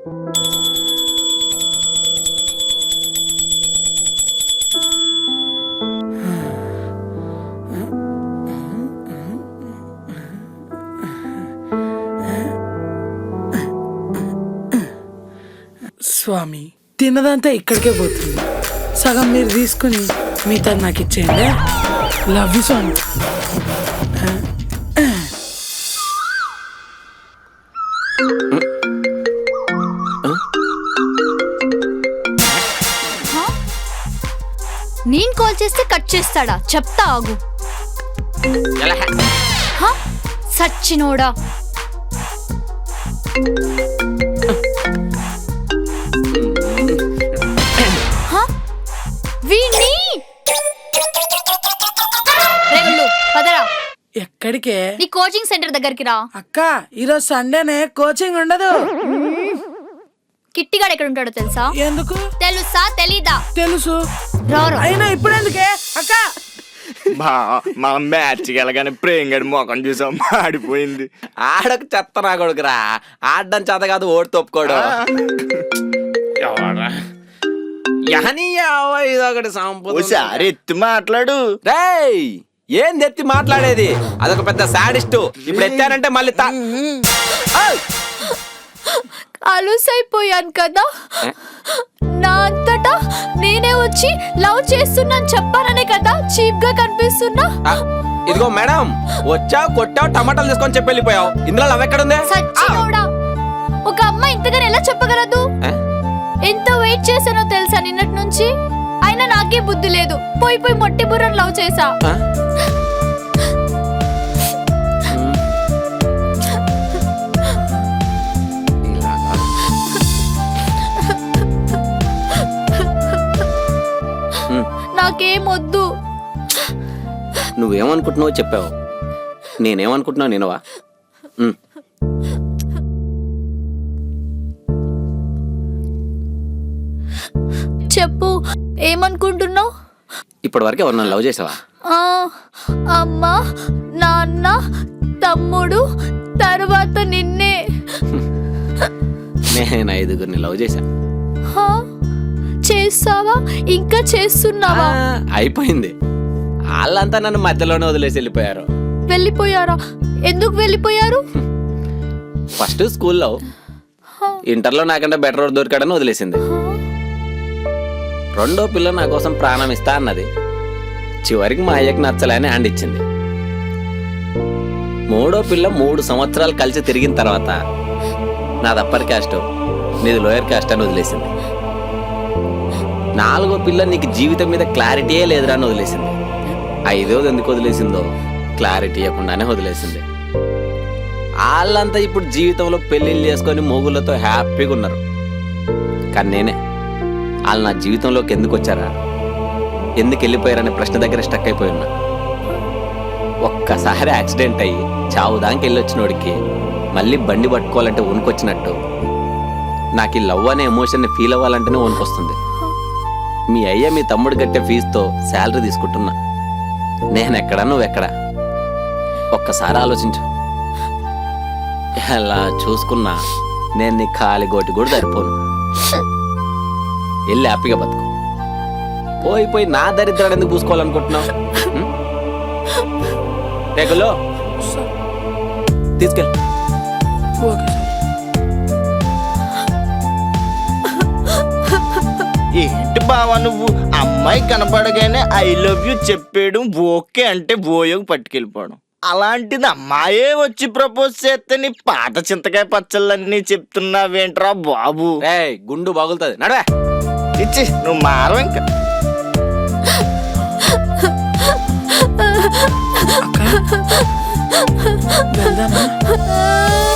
స్వామి తిన్నదంతా ఇక్కడికే పోతుంది. సగం మీరు తీసుకుని మిగతా నాకు ఇచ్చేయండి లవ్ యూ స్వామి. నేను కాల్ చేస్తే కట్ చేస్తాడా? చెప్తా ఆగు. హ? సచ్చినోడా. హ? వీణ్ణి? రేగుళ్ళు, పదరా. ఎక్కడికే? నీ కోచింగ్ సెంటర్ దగ్గరికి రా. అక్క ఈరోజు సండేనే కోచింగ్ ఉండదు. కిట్టిగాడు ఎక్కడ ఉంటాడో తెలుసా? ఎందుకు? తెలుసా? తెలీదా? తెలుసు. రారా అయినా ఇప్పుడు ఎందుకే అక్క! బా మా మ్యాచ్ వెళ్ళగానే ప్రేమ్ గడి మొఖం చూసాం మాడిపోయింది. ఆడకు చెత్త నా కొడుకురా. ఆడడం చేత కాదు ఓడి తప్పుకోడు. యావ ఇదొకటి సంపద ఓసారి ఎత్తి మాట్లాడు. రేయ్ ఏం ఎత్తి మాట్లాడేది? అదొక పెద్ద సాడిస్ట్. ఇప్పుడు ఎత్తానంటే మళ్ళీ తా- ఏయ్! అలుసైపోయాను కదా. నా అంతటా నేనే వచ్చి లవ్ చేస్తున్నాను చెప్పాననే కదా చీప్గా కనిపిస్తున్నా ఇదిగో మేడం వచ్చావు కొట్టావు టమాటాలు తీసుకొని చెప్పి వెళ్ళిపోయావు. ఇందులో లవ్ ఎక్కడుంది? ఒక అమ్మాయి ఇంతగానే ఎలా చెప్పగలదు? ఎంత వెయిట్ చేశానో తెలుసా నిన్నటి నుంచి? అయినా నాకే బుద్ధి లేదు. పోయి పోయి మొట్టి బుర్రని లవ్ చేసా నాకేం వద్దు నువ్వేమనుకుంటున్నావో చెప్పావు. నేనేమనుకుంటున్నావు నేనవా. చెప్పు ఏమనుకుంటున్నావు? ఇప్పటి వరకు ఎవరు నన్ను లవ్ చేసావా? అమ్మ నాన్న తమ్ముడు తర్వాత నిన్నే. నేను ఐదుగురిని లవ్ చేశా. హా? చేస్తావా? ఇంకా చేస్తున్నావా? అయిపోయింది. వాళ్ళంతా నన్ను మధ్యలోనే వదిలేసి వెళ్ళిపోయారు. వెళ్ళిపోయారా? ఎందుకు వెళ్ళిపోయారు? ఫస్ట్ స్కూల్లో ఇంటర్లో నాకంటే బెటర్ దొరికాడని వదిలేసింది. రెండో పిల్ల నా కోసం ప్రాణం ఇస్తా అన్నది. చివరికి మా అయ్యకి నచ్చలేని హ్యాండ్ ఇచ్చింది. మూడో పిల్ల మూడు సంవత్సరాలు కలిసి తిరిగిన తర్వాత నాది అప్పర్ క్యాస్ట్ నీది లోయర్ క్యాస్ట్ అని వదిలేసింది. నాలుగో పిల్ల నీకు జీవితం మీద క్లారిటీయే లేదురా అని వదిలేసింది. ఐదోది ఎందుకు వదిలేసిందో క్లారిటీ ఇవ్వకుండానే వదిలేసింది. వాళ్ళంతా ఇప్పుడు జీవితంలో పెళ్ళిళ్ళు చేసుకొని మొగుళ్ళతో హ్యాపీగా ఉన్నారు. కానీ నేనే. వాళ్ళు నా జీవితంలోకి ఎందుకు వచ్చారా? ఎందుకు వెళ్ళిపోయారనే ప్రశ్న దగ్గర స్టక్ అయిపోయి ఉన్నా. ఒక్కసారి యాక్సిడెంట్ అయ్యి చావు దానికి వెళ్ళొచ్చినోడికి మళ్ళీ బండి పట్టుకోవాలంటే వణుకొచ్చినట్టు. నాకు ఈ లవ్ అనే ఎమోషన్ని ఫీల్ అవ్వాలంటేనే వణుకొస్తుంది. మీ అయ్య మీ తమ్ముడు కట్టే ఫీజుతో శాలరీ తీసుకుంటున్నా. నేను ఎక్కడా నువ్వు ఎక్కడా ఒక్కసారి ఆలోచించు. ఎలా చూసుకున్నా నేను నీ కాలి గోటి కూడా సరిపోను. వెళ్ళి హ్యాపీగా బతుకు. పోయి పోయి నా దరిద్రాన్ని ఎందుకు పూసుకోవాలనుకుంటున్నావు తీసుకెళ్ళి. ఏంటి బావా నువ్వు? అమ్మాయి కనపడగానే ఐ లవ్ యూ చెప్పేయడం ఓకే అంటే ఓయోకి పట్టుకెళ్ళిపోవడం. అలాంటిది అమ్మాయే వచ్చి ప్రపోజ్ చేస్తే నీ పాత చింతకాయ పచ్చళ్ళన్నీ చెప్తున్నావేంట్రా బాబు? గుండు బాగులుతుంది. నడవే. ఇచ్చి నువ్వు మారవు ఇంకా?